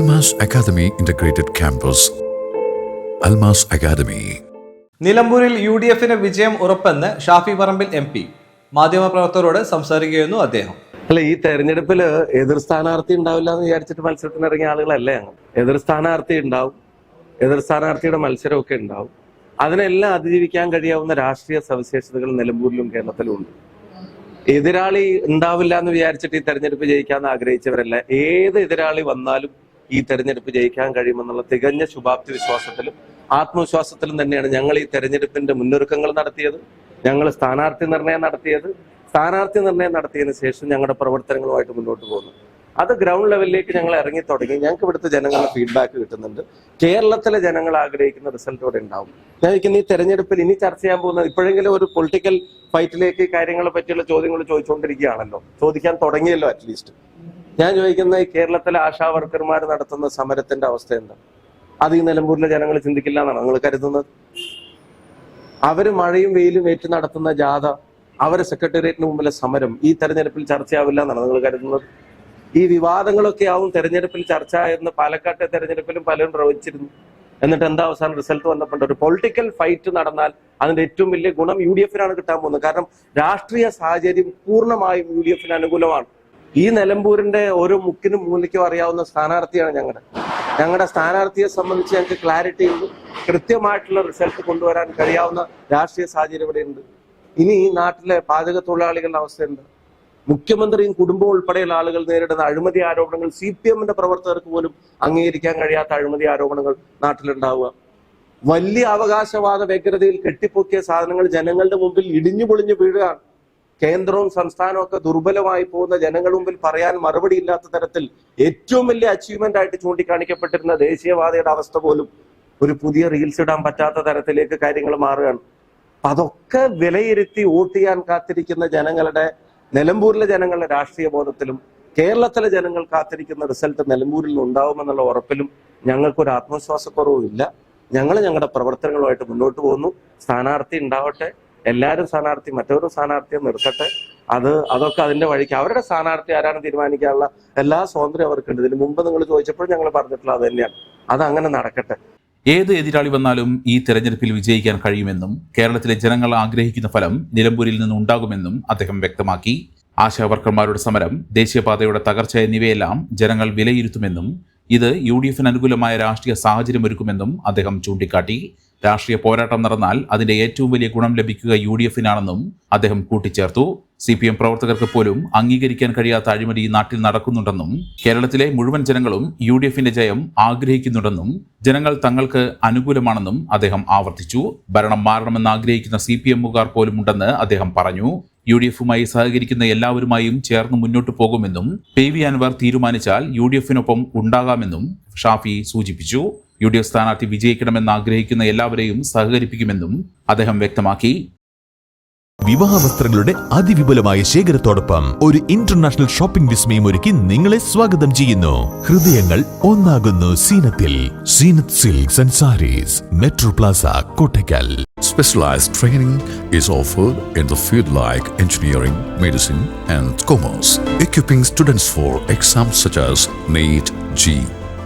Almas academy integrated campus Almas academy നിലമ്പൂരിൽ U D എഫിന് വിജയം ഉറപ്പെന്ന് ഷാഫി പറമ്പിൽ എം പി. മാധ്യമപ്രവർത്തകരോട് സംസാരിക്കുകയായിരുന്നു അദ്ദേഹം. അല്ല ഈ തെരഞ്ഞെടുപ്പിൽ എതിർ സ്ഥാനാർത്ഥി ഉണ്ടാവില്ല എന്ന് വിചാരിച്ചിട്ട് മത്സരത്തിന് ഇറങ്ങിയ ആളുകളല്ലേ ഞങ്ങൾ എതിർ സ്ഥാനാർത്ഥി ഉണ്ടാവും. എതിർ സ്ഥാനാർത്ഥിയുടെ മത്സരമൊക്കെ ഉണ്ടാവും. അതിനെല്ലാം അതിജീവിക്കാൻ കഴിയാവുന്ന രാഷ്ട്രീയ സവിശേഷതകൾ നിലമ്പൂരിലും കേരളത്തിലും ഉണ്ട്. എതിരാളി ഉണ്ടാവില്ല എന്ന് വിചാരിച്ചിട്ട് ഈ തെരഞ്ഞെടുപ്പ് ജയിക്കാന്ന് ആഗ്രഹിച്ചവരല്ല. ഏത് എതിരാളി വന്നാലും ഈ തെരഞ്ഞെടുപ്പ് ജയിക്കാൻ കഴിയുമെന്നുള്ള തികഞ്ഞ ശുഭാപ്തി വിശ്വാസത്തിലും ആത്മവിശ്വാസത്തിലും തന്നെയാണ് ഞങ്ങൾ ഈ തെരഞ്ഞെടുപ്പിന്റെ മുന്നൊരുക്കങ്ങൾ നടത്തിയത്. ഞങ്ങൾ സ്ഥാനാർത്ഥി നിർണയം നടത്തിയത്. സ്ഥാനാർത്ഥി നിർണയം നടത്തിയതിനു ശേഷം ഞങ്ങളുടെ പ്രവർത്തനങ്ങളുമായിട്ട് മുന്നോട്ട് പോകുന്നു. അത് ഗ്രൗണ്ട് ലെവലിലേക്ക് ഞങ്ങൾ ഇറങ്ങി തുടങ്ങി. ഞങ്ങൾക്ക് ഇവിടുത്തെ ജനങ്ങളുടെ ഫീഡ്ബാക്ക് കിട്ടുന്നുണ്ട്. കേരളത്തിലെ ജനങ്ങൾ ആഗ്രഹിക്കുന്ന റിസൾട്ട് ഇവിടെ ഉണ്ടാവും. ഞാൻ ഈ തെരഞ്ഞെടുപ്പിൽ ഇനി ചർച്ച ചെയ്യാൻ പോകുന്നത് ഇപ്പോഴെങ്കിലും ഒരു പൊളിറ്റിക്കൽ ഫൈറ്റിലേക്ക് കാര്യങ്ങളെ പറ്റിയുള്ള ചോദ്യങ്ങൾ ചോദിച്ചുകൊണ്ടിരിക്കുകയാണല്ലോ. ചോദിക്കാൻ തുടങ്ങിയല്ലോ അറ്റ്ലീസ്റ്റ് ഞാൻ ചോദിക്കുന്ന ഈ കേരളത്തിലെ ആശാ വർക്കർമാർ നടത്തുന്ന സമരത്തിന്റെ അവസ്ഥ എന്താ അത് ഈ നിലമ്പൂരിലെ ജനങ്ങൾ ചിന്തിക്കില്ല എന്നാണ് നിങ്ങൾ കരുതുന്നത്? അവർ മഴയും വെയിലും ഏറ്റു നടത്തുന്ന ജാഥ അവരെ സെക്രട്ടേറിയറ്റിന് മുമ്പിലെ സമരം ഈ തെരഞ്ഞെടുപ്പിൽ ചർച്ചയാവില്ല എന്നാണ് നിങ്ങൾ കരുതുന്നത്? ഈ വിവാദങ്ങളൊക്കെ ആവും തെരഞ്ഞെടുപ്പിൽ ചർച്ച എന്ന് പാലക്കാട്ടെ തെരഞ്ഞെടുപ്പിലും പലരും പ്രവചിച്ചിരുന്നു. എന്നിട്ട് എന്താ അവസാനം റിസൾട്ട് വന്നപ്പോൾ ഒരു പൊളിറ്റിക്കൽ ഫൈറ്റ് നടന്നാൽ അതിന്റെ ഏറ്റവും വലിയ ഗുണം യു ഡി എഫിനാണ് കിട്ടാൻ പോകുന്നത്. കാരണം രാഷ്ട്രീയ സാഹചര്യം പൂർണമായും യു ഡി എഫിന് അനുകൂലമാണ്. ഈ നിലമ്പൂരിന്റെ ഓരോ മുക്കിനും മൂലയ്ക്കും അറിയാവുന്ന സ്ഥാനാർത്ഥിയാണ് ഞങ്ങളുടെ ഞങ്ങളുടെ സ്ഥാനാർത്ഥിയെ സംബന്ധിച്ച് ഞങ്ങൾക്ക് ക്ലാരിറ്റി ഉണ്ട്. കൃത്യമായിട്ടുള്ള റിസൾട്ട് കൊണ്ടുവരാൻ കഴിയാവുന്ന രാഷ്ട്രീയ സാഹചര്യം ഇവിടെ ഉണ്ട് ഇനി ഈ നാട്ടിലെ പാചക തൊഴിലാളികളുടെ അവസ്ഥയുണ്ട്. മുഖ്യമന്ത്രിയും കുടുംബവും ഉൾപ്പെടെയുള്ള ആളുകൾ നേരിടുന്ന അഴിമതി ആരോപണങ്ങൾ സി പി എമ്മിന്റെ പ്രവർത്തകർക്ക് പോലും അംഗീകരിക്കാൻ കഴിയാത്ത അഴിമതി ആരോപണങ്ങൾ നാട്ടിലുണ്ടാവുക. വലിയ അവകാശവാദ വ്യഗ്രതയിൽ കെട്ടിപ്പൊക്കിയ സാധനങ്ങൾ ജനങ്ങളുടെ മുമ്പിൽ ഇടിഞ്ഞു പൊളിഞ്ഞു വീഴുകയാണ്. കേന്ദ്രവും സംസ്ഥാനവും ഒക്കെ ദുർബലമായി പോകുന്ന ജനങ്ങൾ മുമ്പിൽ പറയാൻ മറുപടി ഇല്ലാത്ത തരത്തിൽ ഏറ്റവും വലിയ അച്ചീവ്മെന്റ് ആയിട്ട് ചൂണ്ടിക്കാണിക്കപ്പെട്ടിരുന്ന ദേശീയവാദിയുടെ അവസ്ഥ പോലും ഒരു പുതിയ റീൽസ് ഇടാൻ പറ്റാത്ത തരത്തിലേക്ക് കാര്യങ്ങൾ മാറുകയാണ്. അതൊക്കെ വിലയിരുത്തി വോട്ട് ചെയ്യാൻ കാത്തിരിക്കുന്ന ജനങ്ങളുടെ നിലമ്പൂരിലെ ജനങ്ങളുടെ രാഷ്ട്രീയ ബോധത്തിലും കേരളത്തിലെ ജനങ്ങൾ കാത്തിരിക്കുന്ന റിസൾട്ട് നിലമ്പൂരിൽ ഉണ്ടാവുമെന്നുള്ള ഉറപ്പിലും ഞങ്ങൾക്കൊരു ആത്മവിശ്വാസക്കുറവും ഇല്ല ഞങ്ങൾ ഞങ്ങളുടെ പ്രവർത്തനങ്ങളുമായിട്ട് മുന്നോട്ട് പോകുന്നു. സ്ഥാനാർത്ഥി ഉണ്ടാവട്ടെ എല്ലാവരും സ്ഥാനാർത്ഥി മറ്റൊരു സ്ഥാനാർത്ഥിയെ നിർത്തട്ടെ. അത് അതൊക്കെ അതിന്റെ വഴിക്ക്. അവരുടെ സ്ഥാനാർത്ഥി ആരാണ് തീരുമാനിക്കാനുള്ള എല്ലാ സ്വാതന്ത്ര്യം അവർക്കുണ്ട്. ഇതിന് മുമ്പ് നിങ്ങൾ ചോദിച്ചപ്പോൾ ഞങ്ങൾ പറഞ്ഞിട്ടുള്ളത് അത് തന്നെയാണ്. അത് അങ്ങനെ നടക്കട്ടെ. ഏത് എതിരാളി വന്നാലും ഈ തെരഞ്ഞെടുപ്പിൽ വിജയിക്കാൻ കഴിയുമെന്നും കേരളത്തിലെ ജനങ്ങൾ ആഗ്രഹിക്കുന്ന ഫലം നിലമ്പൂരിൽ നിന്ന് ഉണ്ടാകുമെന്നും അദ്ദേഹം വ്യക്തമാക്കി. ആശാവർക്കർമാരുടെ സമരം ദേശീയപാതയുടെ തകർച്ച എന്നിവയെല്ലാം ജനങ്ങൾ വിലയിരുത്തുമെന്നും ഇത് യു ഡി എഫിന് അനുകൂലമായ രാഷ്ട്രീയ സാഹചര്യം ഒരുക്കുമെന്നും അദ്ദേഹം ചൂണ്ടിക്കാട്ടി. രാഷ്ട്രീയ പോരാട്ടം നടന്നാൽ അതിന്റെ ഏറ്റവും വലിയ ഗുണം ലഭിക്കുക യു ഡി എഫിനാണെന്നും അദ്ദേഹം കൂട്ടിച്ചേർത്തു. സി പി എം പ്രവർത്തകർക്ക് പോലും അംഗീകരിക്കാൻ കഴിയാത്ത അഴിമതി നാട്ടിൽ നടക്കുന്നുണ്ടെന്നും കേരളത്തിലെ മുഴുവൻ ജനങ്ങളും യു ഡി എഫിന്റെ ജയം ആഗ്രഹിക്കുന്നുണ്ടെന്നും ജനങ്ങൾ തങ്ങൾക്ക് അനുകൂലമാണെന്നും അദ്ദേഹം ആവർത്തിച്ചു. ഭരണം മാറണമെന്ന് ആഗ്രഹിക്കുന്ന സി പി എമ്മുകാർ പോലും ഉണ്ടെന്ന് അദ്ദേഹം പറഞ്ഞു. യു ഡി എഫുമായി സഹകരിക്കുന്ന എല്ലാവരുമായും ചേർന്ന് മുന്നോട്ടു പോകുമെന്നും പി വി അൻവർ തീരുമാനിച്ചാൽ യു ഡി എഫിനൊപ്പം ഉണ്ടാകാമെന്നും ഷാഫി സൂചിപ്പിച്ചു. യു ഡി എഫ് സ്ഥാനാർത്ഥി വിജയിക്കണമെന്ന് ആഗ്രഹിക്കുന്ന എല്ലാവരെയും സഹകരിപ്പിക്കുമെന്നും അദ്ദേഹം വ്യക്തമാക്കി. വിവാഹ വസ്ത്രങ്ങളുടെ അതിവിപുലമായ ശേഖരത്തോടൊപ്പം ഒരു ഇന്റർനാഷണൽ ഷോപ്പിംഗ് വിസ്മയം ഒരുക്കി നിങ്ങളെ സ്വാഗതം ചെയ്യുന്നു. ഹൃദയങ്ങൾ ഒന്നാകുന്നു സീനത്തിൽ. Zeenath silks and sarees Metro Plaza Kottakkal. Specialized training is offered in the field like engineering, medicine, and commerce, equipping students for exams such as NEET, G,